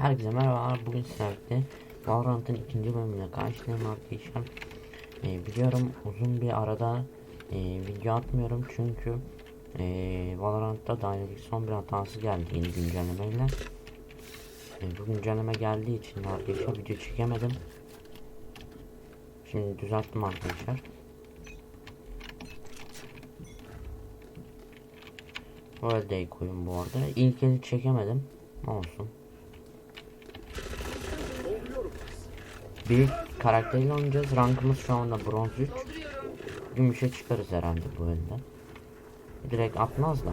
Herkese merhaba. Bugün sizlerle Valorant'ın ikinci bölümüne karşılayayım arkadaşlar. Ee, biliyorum uzun bir arada e, video atmıyorum çünkü e, Valorant'ta Dynamic son bir hatası geldi yeni güncellemeyle. E, bu güncelleme geldiği için arkadaşlar video çekemedim. Şimdi düzelttim arkadaşlar. World koyun bu arada. İlk eli çekemedim. Olsun. Bir karakterle oynayacağız. Rankımız şu anda bronz 3. Gümüşe çıkarız herhalde bu elde. Direkt atmaz da.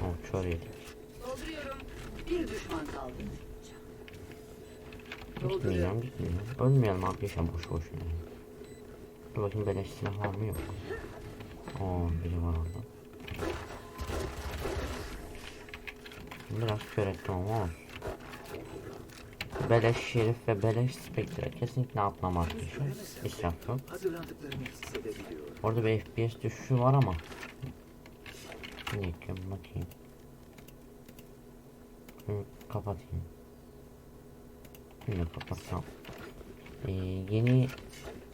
Oh, çor. Dolduruyorum. Bir düşman kaldı. Gitmeyeceğim gitmeyeceğim. Ölmeyelim arkadaşlar boş boşuna. Dur bakayım beleş silah var mı yok. Oo biri var orada. Biraz kör ettim ama. Beleş şerif ve beleş spektre kesinlikle atmam arkadaşlar. İsraf yok. Orada bir FPS düşüşü var ama. Dakika bakayım. Kapatayım. Şunu kapatsam. Ee, yeni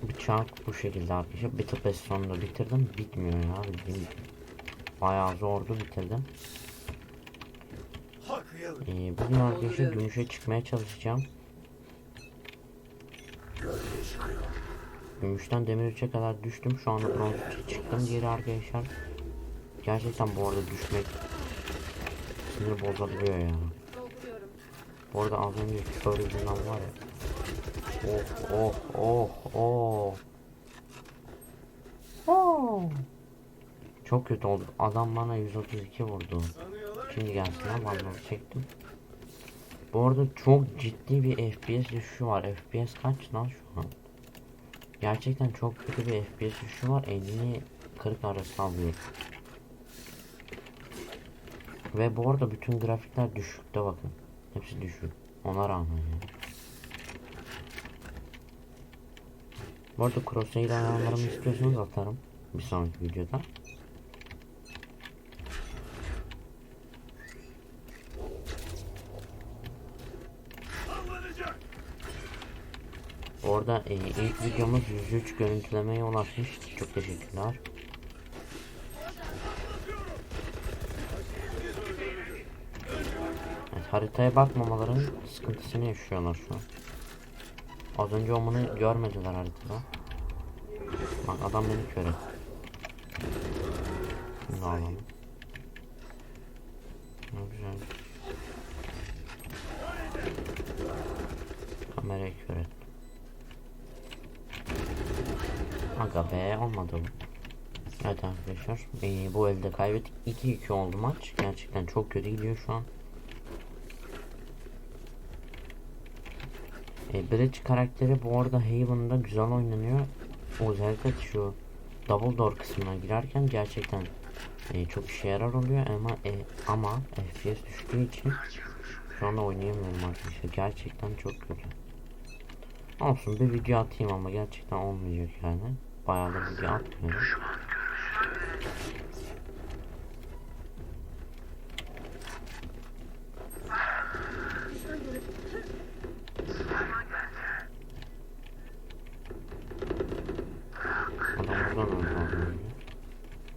bıçak bu şekilde arkadaşlar. Beta Pass sonunda bitirdim. Bitmiyor ya. Bayağı zordu bitirdim. Ee, bugün arkadaşlar gümüşe çıkmaya çalışacağım. Gümüşten demir 3'e kadar düştüm. Şu anda bronz 3'e çıktım geri arkadaşlar. Gerçekten bu arada düşmek sinir bozabiliyor ya. Bu arada az önce kör yüzünden var ya. Oh oh oh oh. Oh. Çok kötü oldu. Adam bana 132 vurdu. Şimdi gelsin ha vallahi çektim. Bu arada çok ciddi bir FPS düşüşü var. FPS kaç lan şu an? Gerçekten çok kötü bir FPS düşüşü var. 50 40 arası alıyor. Ve bu arada bütün grafikler düşükte bakın. Hepsi düşük. Ona rağmen yani. Bu arada crosshair ayarlarımı istiyorsanız atarım. Bir sonraki videoda. Orada e, ilk videomuz 103 görüntülemeye ulaşmış. Çok teşekkürler. Evet, haritaya bakmamaların sıkıntısını yaşıyorlar şu an. Az önce o bunu görmediler haritada. Bak adam beni kör etti. Da alalım. Ne güzel. Kamerayı kör etti. Aga be olmadı bu. Evet arkadaşlar ee, bu elde kaybettik 2-2 oldu maç gerçekten çok kötü gidiyor şu an e, Bridge karakteri bu arada Haven'da güzel oynanıyor. Özellikle şu Double Door kısmına girerken gerçekten e, çok işe yarar oluyor. Ama e, ama FPS düştüğü için şu anda oynayamıyorum arkadaşlar. Gerçekten çok kötü. Olsun bir video atayım ama gerçekten olmayacak yani. Bayağı da video atmıyorum Adam buradan öldü az önce.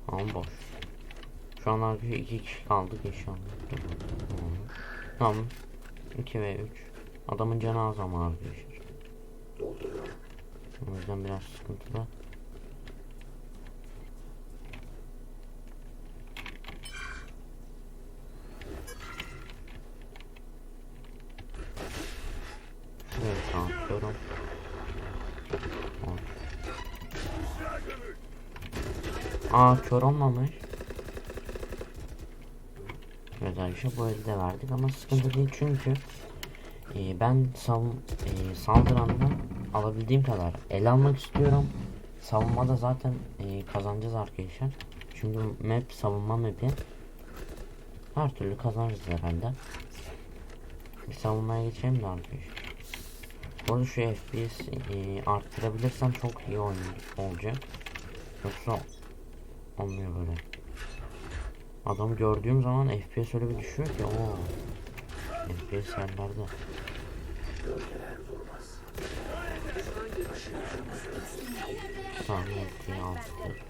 Ama boş. Şu an arkadaşlar iki kişi kaldık inşallah. Tamam. 2 ve 3. Adamın canı az ama arkadaşlar. O yüzden biraz sıkıntılı. Şuraya. Olsun. Aa kör olmamış. Arkadaşlar bu elde verdik ama sıkıntı değil çünkü e, ben savun e, saldırandan alabildiğim kadar el almak istiyorum. Savunmada zaten e, kazanacağız arkadaşlar. Çünkü map savunma map'i her türlü kazanırız herhalde. Bir savunmaya geçelim de arkadaşlar. Bu arada şu FPS e, arttırabilirsem çok iyi oyun olacak. Yoksa olmuyor böyle. Adamı gördüğüm zaman FPS öyle bir düşüyor ki o FPS yerlerde. Tamam ultiyi altıdır.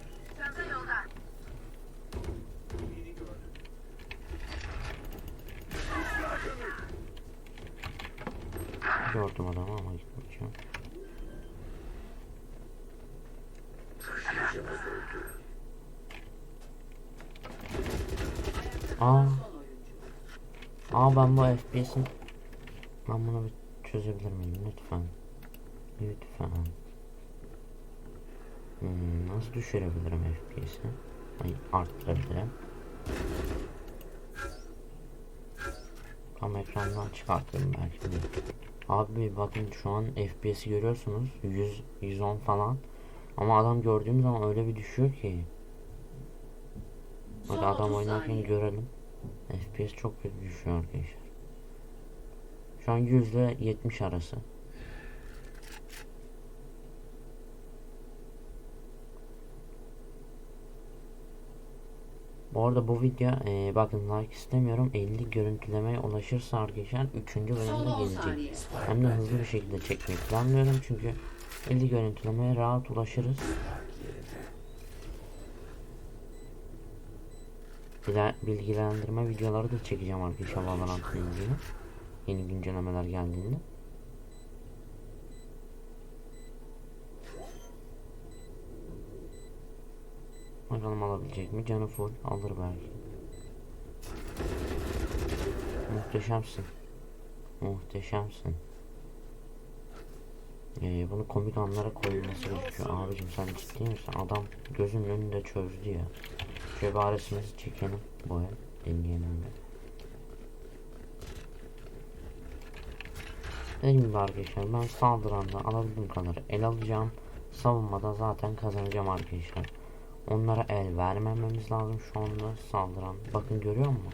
Gördüm adamı ama gitmeyeceğim. Aa, aa ben bu FPS'in ben bunu bir çözebilir miyim lütfen? Lütfen. Hmm, nasıl düşürebilirim FPS'i? Ay arttırabilirim. Tam ekrandan çıkartırım belki de. Abi bakın şu an FPS'i görüyorsunuz 100 110 falan. Ama adam gördüğüm zaman öyle bir düşüyor ki. Hadi adam 30 oynarken görelim. FPS çok kötü düşüyor arkadaşlar. Şu an yüzde 70 arası. Bu arada bu video e, bakın like istemiyorum 50 görüntülemeye ulaşırsa arkadaşlar 3. Son bölümde 10 gelecek. Hem de hızlı bir şekilde çekmeyi planlıyorum çünkü 50 görüntülemeye rahat ulaşırız. Bilgilendirme videoları da çekeceğim arkadaşlar Valorant'la ilgili. Yeni güncellemeler geldiğinde. Bakalım alabilecek mi? Canı full alır belki. Muhteşemsin. Muhteşemsin. Ee, bunu komik anlara koyulması gerekiyor. Abicim sen ciddi misin? Adam gözünün önünde çözdü ya. Şöyle bir resmimizi çekelim. Bu el. Deneyelim de. Dediğim gibi arkadaşlar ben saldıranda alabildiğim kadar el alacağım. Savunmada zaten kazanacağım arkadaşlar. Onlara el vermememiz lazım şu anda saldıran. Bakın görüyor musun?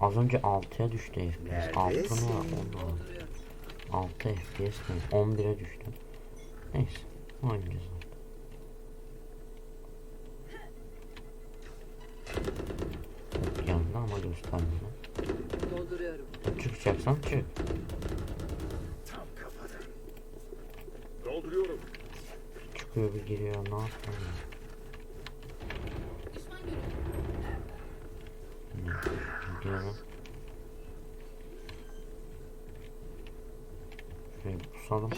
Az önce 6'ya düştü FPS. 6 Neredesin? mı? 6 FPS mi? 11'e düştü. Neyse. Oynayacağız artık. Çok geldi ama göstermedi. Dolduruyorum. Çıkacaksan çık. Tam kafadan. Dolduruyorum. Çıkıyor bir giriyor ne yapıyor? Gidiyorum. Şuraya bir pusalım.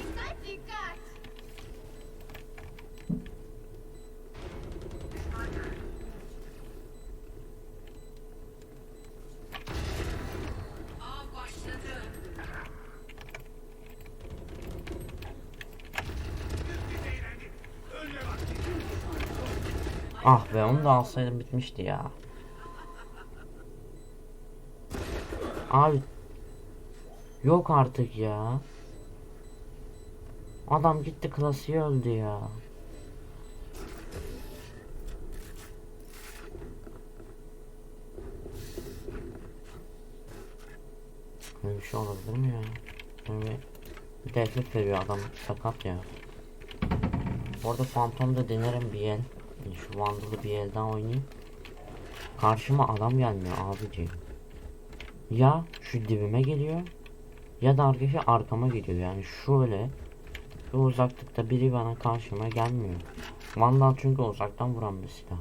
Ah be onu da alsaydım bitmişti ya. Abi Yok artık ya. Adam gitti klasiği öldü ya. Böyle bir şey olabilir mi ya? Böyle bir teklif veriyor adam sakat ya. Bu arada Phantom da denerim bir el. Şu Vandal'ı bir elden oynayayım. Karşıma adam gelmiyor abici. Ya şu dibime geliyor ya da arkadaşlar arkama geliyor yani şöyle şu uzaklıkta biri bana karşıma gelmiyor. Vandal çünkü uzaktan vuran bir silah.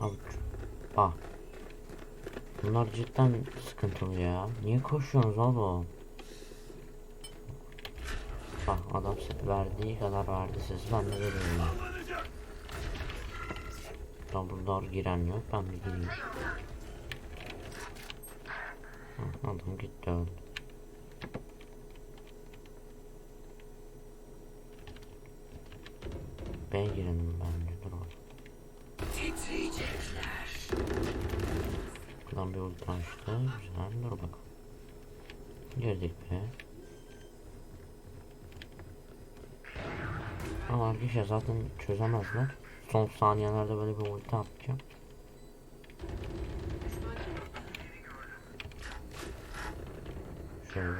Abi bak. Bunlar cidden sıkıntılı ya. Niye koşuyorsunuz oğlum? Bak adam verdiği kadar verdi siz ben de veriyorum. Double door giren yok ben bir gireyim. Adam gitti öldü. B girelim bence dur oğlum. Buradan bir ulti açtı. Güzel dur bakalım. Girdik be. Ama arkadaşlar şey zaten çözemezler. Son saniyelerde böyle bir ulti atacağım. Şöyle.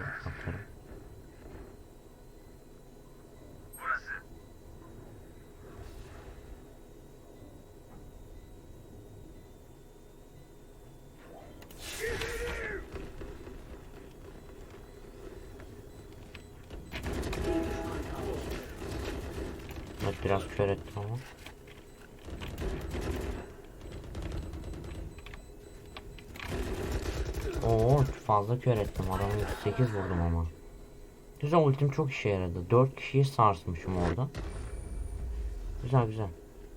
Fazla kör ettim adamı 8 vurdum ama. Güzel ultim çok işe yaradı. 4 kişiyi sarsmışım orada. Güzel güzel.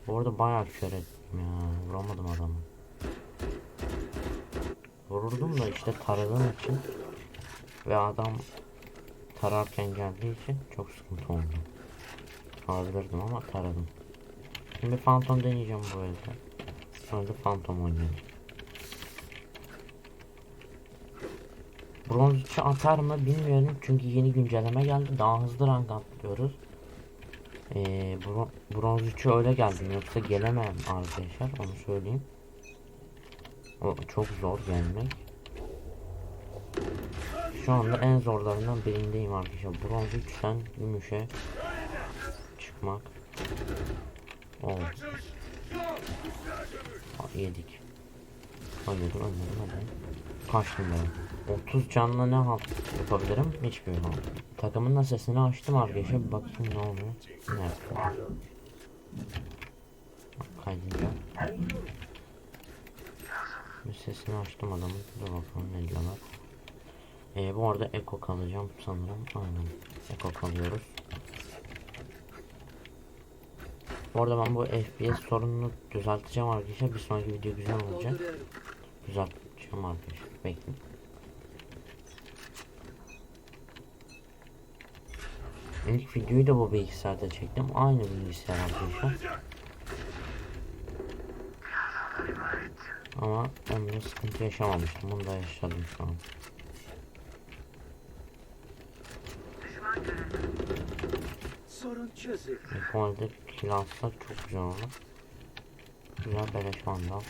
Bu arada bayağı kör ettim ya. Vuramadım adamı. Vururdum da işte taradığım için ve adam tararken geldiği için çok sıkıntı oldu. Alabilirdim ama taradım. Şimdi Phantom deneyeceğim bu elde. Sonra da Phantom oynayalım. Bronz 3'ü atar mı bilmiyorum çünkü yeni güncelleme geldi. Daha hızlı rank atlıyoruz. Ee, bro bronz 3'ü öyle geldim yoksa gelemem arkadaşlar onu söyleyeyim. O çok zor gelmek. Şu anda en zorlarından birindeyim arkadaşlar. Bronz 3'ten gümüşe çıkmak. Oo. Aa, yedik. Oynadım oynadım hadi. Kaçtım ben. 30 canla ne halt yapabilirim? Hiçbir halt. Takımın da sesini açtım arkadaşlar. Bir bakayım ne oluyor. Ne yapıyor? Kaydınca. Bir sesini açtım adamın. Dur bakalım ne diyorlar. Ee, bu arada Eko kalacağım sanırım. Aynen. Eko kalıyoruz. Bu arada ben bu FPS sorununu düzelteceğim arkadaşlar. Bir sonraki video güzel olacak. Düzelteceğim arkadaşlar. Bekleyin. İlk videoyu da bu bilgisayarda çektim. Aynı bilgisayar arkadaşlar. Ama ben de sıkıntı yaşamamıştım. Bunu da yaşadım şu an. Sorun kill alsak çok güzel olur. Güzel beleş vandal.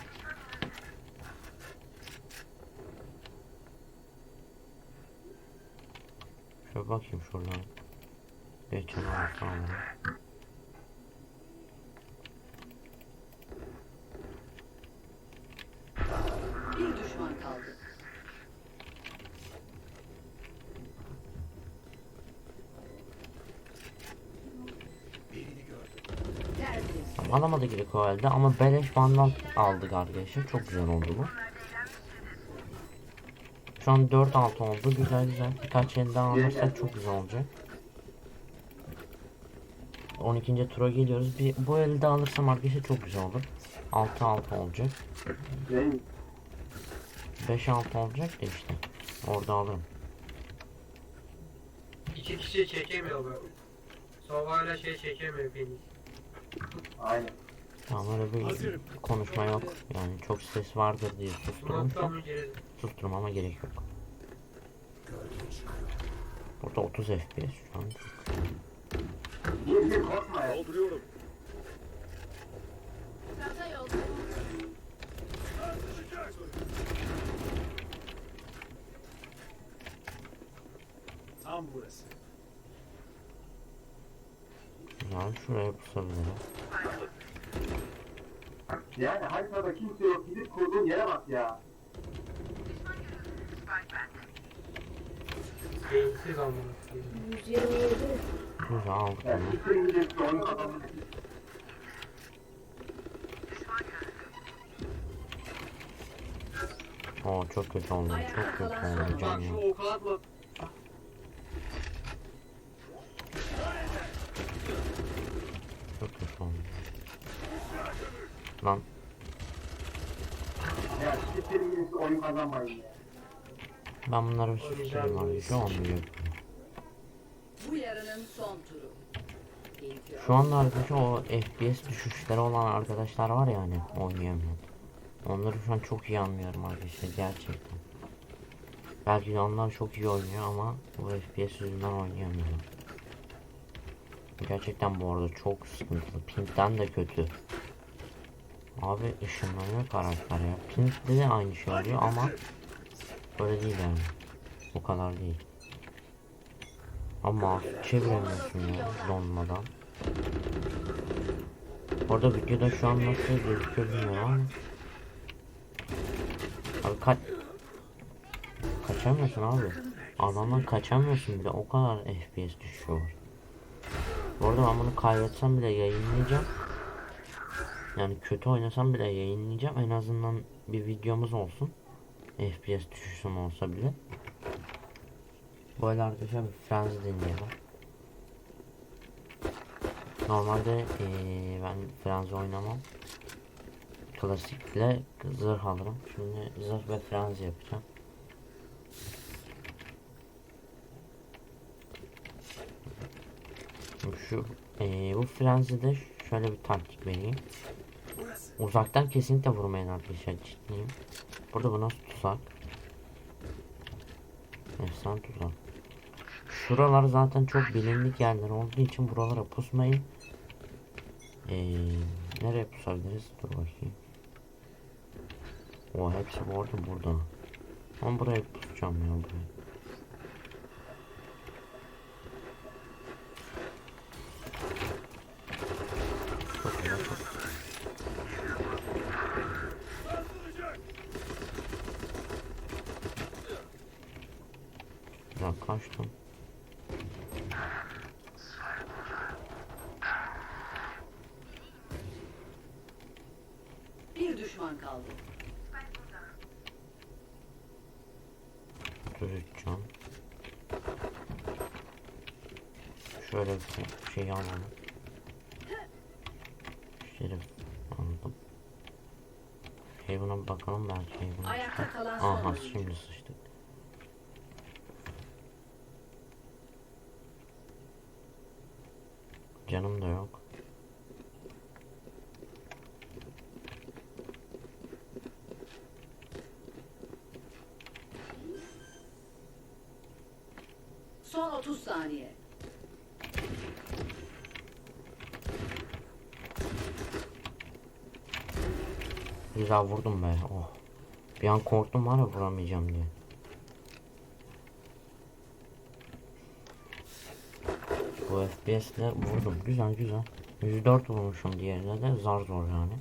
Şöyle bakayım şuradan. Geçen mı? Bir düşman kaldı. Tertemiz. Alamadık ilk o elde ama beleş vandal aldık arkadaşlar. Çok güzel oldu bu. Şu an 4-6 oldu. Güzel güzel. Birkaç el daha alırsak çok güzel olacak. 12. tura geliyoruz. Bir, bu elde alırsam arkadaşlar çok güzel olur. 6-6 olacak. 5-6 olacak da işte. Orada alırım. İki kişi çekemiyor bu. Sovayla şey çekemiyor Feniz. Tamam öyle bir konuşma yok. Yani çok ses vardır diye girdi? Susturmama gerek yok. Burada 30 FPS şu an. Geriye korkma. Dolduruyorum. Çanta yolda. Tam burası. Lan şuna yapsam ya. Yani haritada kimse yok. Gidip kurduğun yere bak ya. Eğitsiz anlamı. 127. Neyse aldık. Oo çok kötü oldu. Çok kötü oldu canım. Çok kötü oldu. Lan. Ben bunları bir suçlayayım abi. Şu şey an. Şu anda arkadaşlar o FPS düşüşleri olan arkadaşlar var ya hani oynayamıyor. Onları şu an çok iyi anlıyorum arkadaşlar gerçekten. Belki de onlar çok iyi oynuyor ama bu FPS yüzünden oynayamıyorlar. Gerçekten bu arada çok sıkıntılı. Pink'ten de kötü. Abi ışınlanıyor karakter ya. Pink'te de aynı şey oluyor ama böyle değil yani. O kadar değil. Ama çeviremiyorsun ya donmadan. Orada videoda şu an nasıl gözüküyor bilmiyorum. Abi kaç... Kaçamıyorsun abi. Adamdan kaçamıyorsun bile o kadar FPS düşüyor. Bu arada ben bunu kaybetsem bile yayınlayacağım. Yani kötü oynasam bile yayınlayacağım. En azından bir videomuz olsun. FPS düşüşüm olsa bile. Böyle arkadaşlar bir Frenzy deneyelim. Normalde eee, ben Frenzy oynamam. Klasikle zırh alırım. Şimdi zırh ve Frenzy yapacağım. Şu eee, bu Frenzy'de şöyle bir taktik vereyim. Uzaktan kesinlikle vurmayın arkadaşlar ciddiyim. Burada bu nasıl tuzak? Efsane tuzak. Şuralar zaten çok bilindik yerler olduğu için buralara pusmayın. Ee, nereye pusabiliriz? Dur bakayım. O hepsi bu arada burada. Ama buraya pusacağım ya buraya. Çok güzel, çok Ya kaçtım. Bir düşman kaldı. 33 can. Şöyle bir şey alalım. Şerif aldım. Haven'a bir bakalım belki Haven'a Ayakta çıkar. kalan son Aha oyuncu. Şimdi sıçtık. Canım da yok. Son 30 saniye. Güzel vurdum be. Oh. Bir an korktum var ya vuramayacağım diye. Bu FPS ile vurdum. Güzel güzel. 104 vurmuşum diğerine de zar zor yani.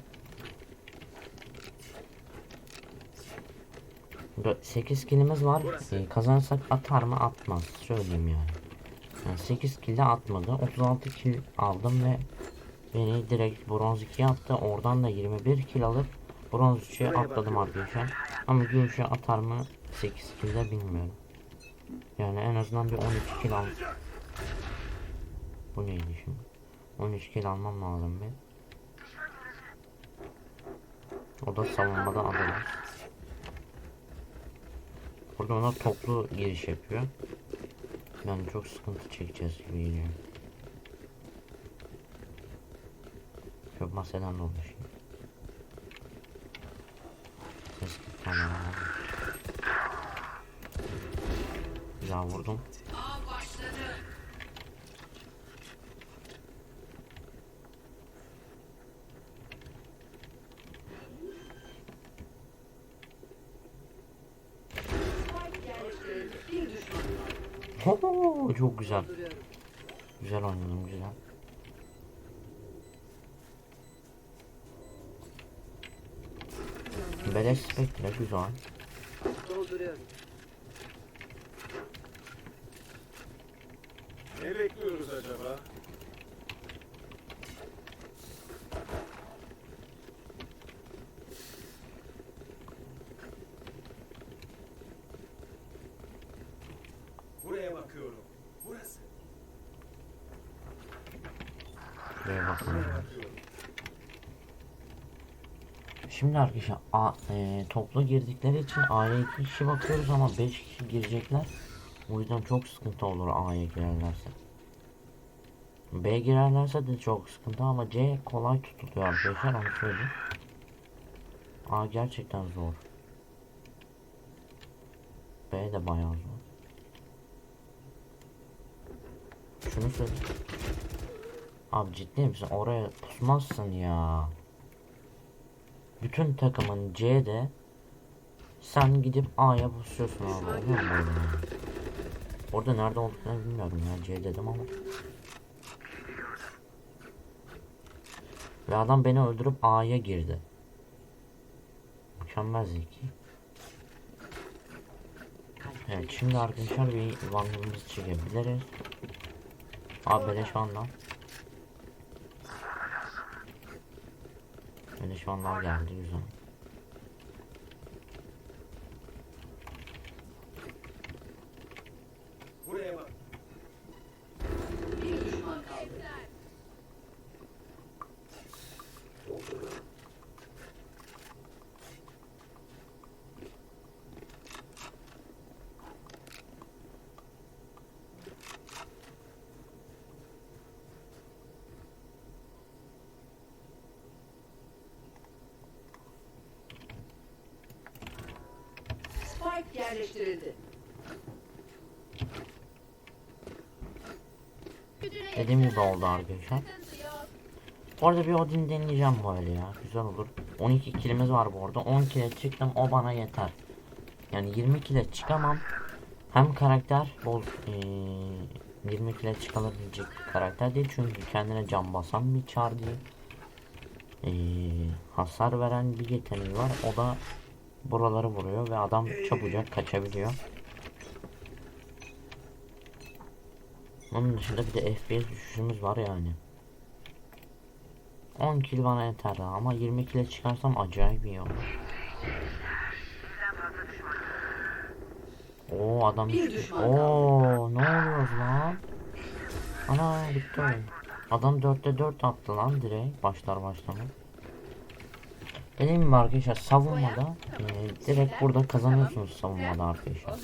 8 kilimiz var. Ee, kazanırsak atar mı atmaz. Söyleyeyim yani. yani 8 kilde atmadı. 36 kil aldım ve beni direkt bronz 2'ye attı. Oradan da 21 kil alıp bronz 3'e atladım arkadaşlar. Ama gümüşe atar mı 8 kilde bilmiyorum. Yani en azından bir 12 kil al. Bu neydi şimdi? 13 kil almam lazım bir. O da savunmada alırız. Burada ona toplu giriş yapıyor. Yani çok sıkıntı çekeceğiz gibi geliyor. Çok maseden oldu şimdi. Tamam. Güzel vurdum. Yerleştirildi. Bir düşman kaldı. Ho, çok güzel. Güzel oynadım güzel. Beleş Spectre güzel. Ne bekliyoruz acaba? Buraya bakıyorum. Burası. Şuraya bakalım. Buraya bakıyorum. Şimdi arkadaşlar e, toplu girdikleri için A'ya 2 kişi bakıyoruz ama 5 kişi girecekler. O yüzden çok sıkıntı olur A'ya girerlerse. B girerlerse de çok sıkıntı ama C kolay tutuluyor arkadaşlar onu söyleyeyim. A gerçekten zor. B de bayağı zor. Şunu söyleyeyim. Abi ciddi misin? Oraya pusmazsın ya. Bütün takımın C'de sen gidip A'ya basıyorsun abi. Oluyor mu böyle? Orada nerede olduklarını bilmiyorum ya. C dedim ama. Ve adam beni öldürüp A'ya girdi. Mükemmel zeki. Evet şimdi arkadaşlar bir vandalımızı çekebiliriz. Abi beleş vandal. Beleş vandal geldi güzel. Yerleştirildi. Dediğim gibi oldu arkadaşlar. Orada bir Odin deneyeceğim böyle ya. Güzel olur. 12 kilimiz var bu arada. 10 kile çıktım o bana yeter. Yani 20 kile çıkamam. Hem karakter bol eee 20 kile çıkalabilecek bir karakter değil. Çünkü kendine can basan bir çar değil. Eee, hasar veren bir yeteneği var. O da buraları vuruyor ve adam çabucak kaçabiliyor. Onun dışında bir de FPS düşüşümüz var yani. 10 kill bana yeter ama 20 kill'e çıkarsam acayip iyi olur. Oo adam düşman Oo ne oluyor lan? Ana bitti oyun. Adam 4'te 4 attı lan direkt başlar başlamaz. Dediğim gibi arkadaşlar savunmada e, direkt burada kazanıyorsunuz savunmada arkadaşlar.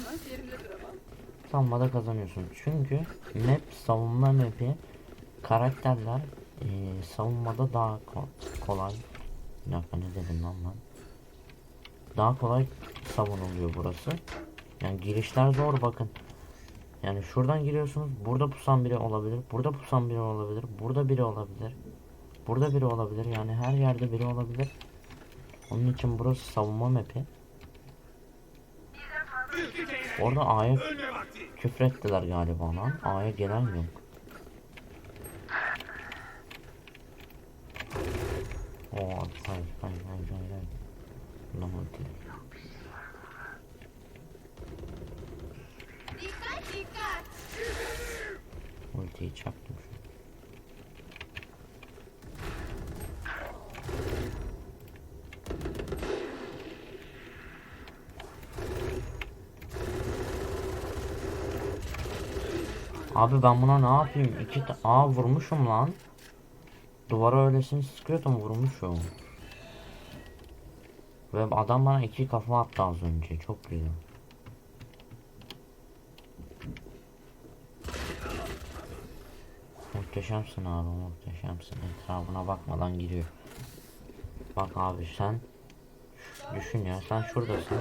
Savunmada kazanıyorsunuz. Çünkü map savunma map'i karakterler e, savunmada daha ko- kolay. Bir dakika ne dedim lan ben? Daha kolay savunuluyor burası. Yani girişler zor bakın. Yani şuradan giriyorsunuz. Burada pusan biri olabilir. Burada pusan biri olabilir. Burada biri olabilir. Burada biri olabilir. Yani her yerde biri olabilir. Onun için burası savunma map'i. Orada A'ya küfrettiler galiba lan. A'ya gelen yok. Oo, hayır, hayır, hayır, hayır, hayır. Lan ulti. Ultiyi çaktım şu. Abi ben buna ne yapayım? İki ta Aa vurmuşum lan. Duvara öylesini sıkıyordum vurmuşum. Ve adam bana iki kafa attı az önce. Çok güzel. Muhteşemsin abi muhteşemsin. Etrafına bakmadan giriyor. Bak abi sen düşün ya sen şuradasın.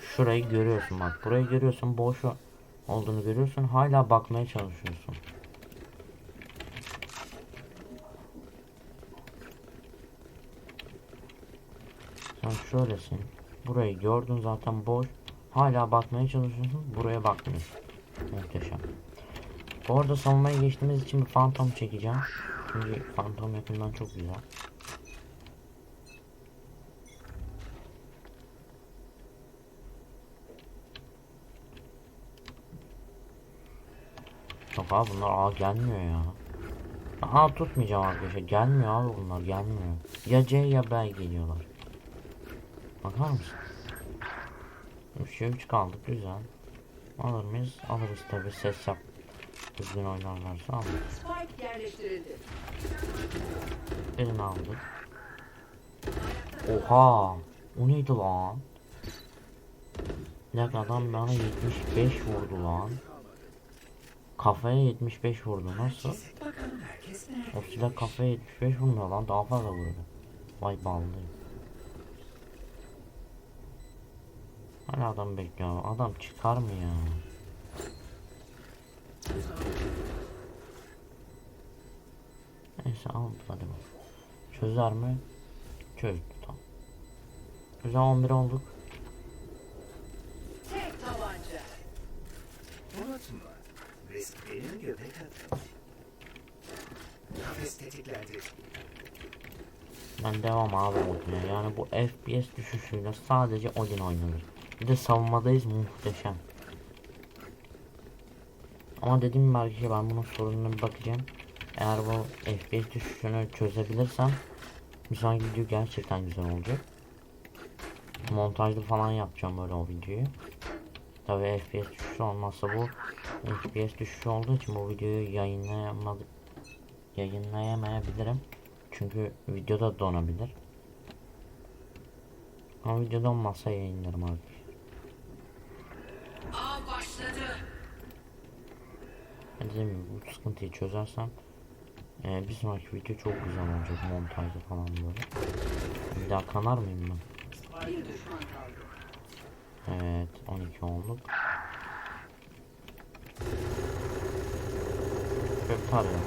Şurayı görüyorsun bak. Burayı görüyorsun boş olduğunu görüyorsun. Hala bakmaya çalışıyorsun. Sen şöylesin. Burayı gördün zaten boş. Hala bakmaya çalışıyorsun. Buraya bakmıyorsun. Muhteşem. Bu arada savunmaya geçtiğimiz için bir fantom çekeceğim. Çünkü fantom yakından çok güzel. Abi bunlar A gelmiyor ya. A tutmayacağım arkadaşlar. Gelmiyor abi bunlar gelmiyor. Ya C ya B geliyorlar. Bakar mısın? 3'e 3 kaldık güzel. Alır mıyız? Alırız tabi ses yap. Düzgün oynarlarsa alırız. Spike yerleştirildi. Birini aldık. Oha! O neydi lan? Dakika adam bana 75 vurdu lan. Kafaya 75 vurdu nasıl? O silah kafaya 75 vurmuyor lan daha fazla vurdu. Vay ballı. Hala adam bekliyor. Adam çıkar mı ya? Neyse al hadi bak. Çözer mi? Çözdü tamam. Güzel 11 olduk. Tek tabanca. Unutma. Beni göbek atmış. Kafes tetiklendi. Ben devam abi Odin'e. Yani bu FPS düşüşüyle sadece Odin oynanır. Bir de savunmadayız muhteşem. Ama dediğim gibi arkadaşlar ben bunun sorununa bir bakacağım. Eğer bu FPS düşüşünü çözebilirsem bir sonraki video gerçekten güzel olacak. Montajlı falan yapacağım böyle o videoyu. Tabi FPS düşüşü olmazsa bu FPS düşüşü olduğu için bu videoyu yayınlayamadık yayınlayamayabilirim. Çünkü videoda donabilir. Ama video donmazsa yayınlarım abi. Av başladı. Dediğim bu sıkıntıyı çözersem eee, bir sonraki video çok güzel olacak montajda falan böyle. Bir daha kanar mıyım ben? Bir düşman kaldı. Evet 12 olduk. Şöyle tarıyorum.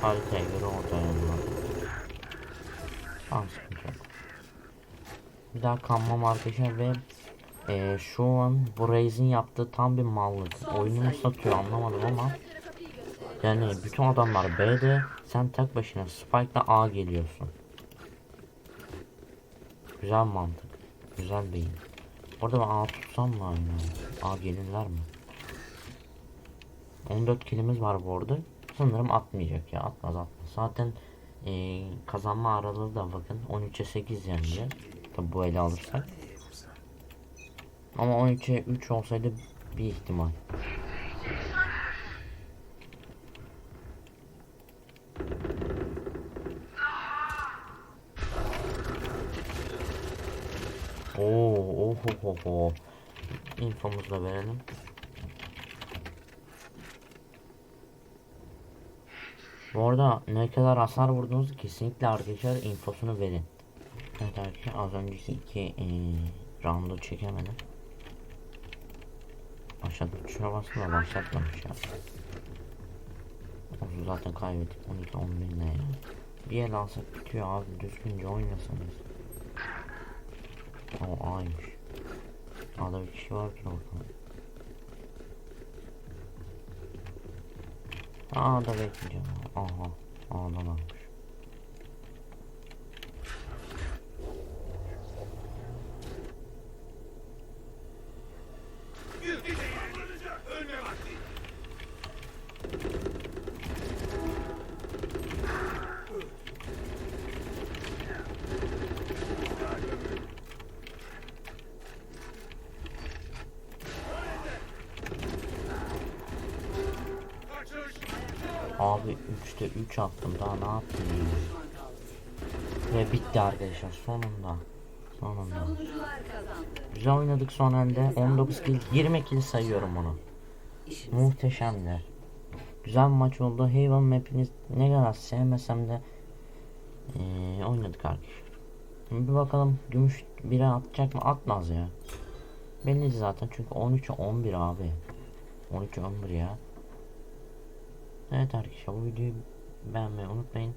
Haritaya göre orada yanılar. Tamam sıkıntı yok. Bir daha kanmam arkadaşlar ve eee, şu an bu Raze'in yaptığı tam bir mallık. Oyunu satıyor anlamadım ama yani bütün adamlar B'de sen tek başına Spike'la A geliyorsun. Güzel mantık. Güzel beyin. Orada ben A tutsam mı aynı? A gelirler mi? 14 kilimiz var bu arada. Sanırım atmayacak ya. Atmaz atmaz. Zaten eee, kazanma aralığı da bakın 13'e 8 yeneceğiz. Tabi bu ele alırsak. Ama 13'e 3 olsaydı bir ihtimal. Oo, oh, oh, oh, oh. Infomuzu da verelim. Bu arada ne kadar hasar vurduğunuzu kesinlikle arkadaşlar infosunu verin. Evet arkadaşlar az önceki iki eee roundu çekemedim. Aşağıda tuşuna bastım da başlatmamış ya. Onu zaten kaybettik 12 11 ne ya. Bir el alsak bitiyor abi düzgünce oynasanız. O A'ymış. A'da bir kişi var ki orada. A'da bekleyeceğim. Aha. A'da varmış. Abi 3'te 3 attım daha ne yapayım ya? Ve bitti arkadaşlar sonunda. Sonunda. Güzel oynadık son elde. 19 kill 20 kill sayıyorum. İşimiz Muhteşemdi. Güzel bir maç oldu. Haven map'ini ne kadar sevmesem de eee, oynadık arkadaşlar. Bir bakalım gümüş bire atacak mı? Atmaz ya. Belli zaten çünkü 13'e 11 abi. 13'e 11 ya. Evet arkadaşlar bu videoyu beğenmeyi unutmayın.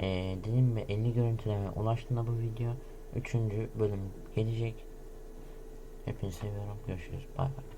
Eee dediğim gibi 50 görüntüleme ulaştığında bu video 3. bölüm gelecek. Hepinizi seviyorum. Görüşürüz. Bay bay.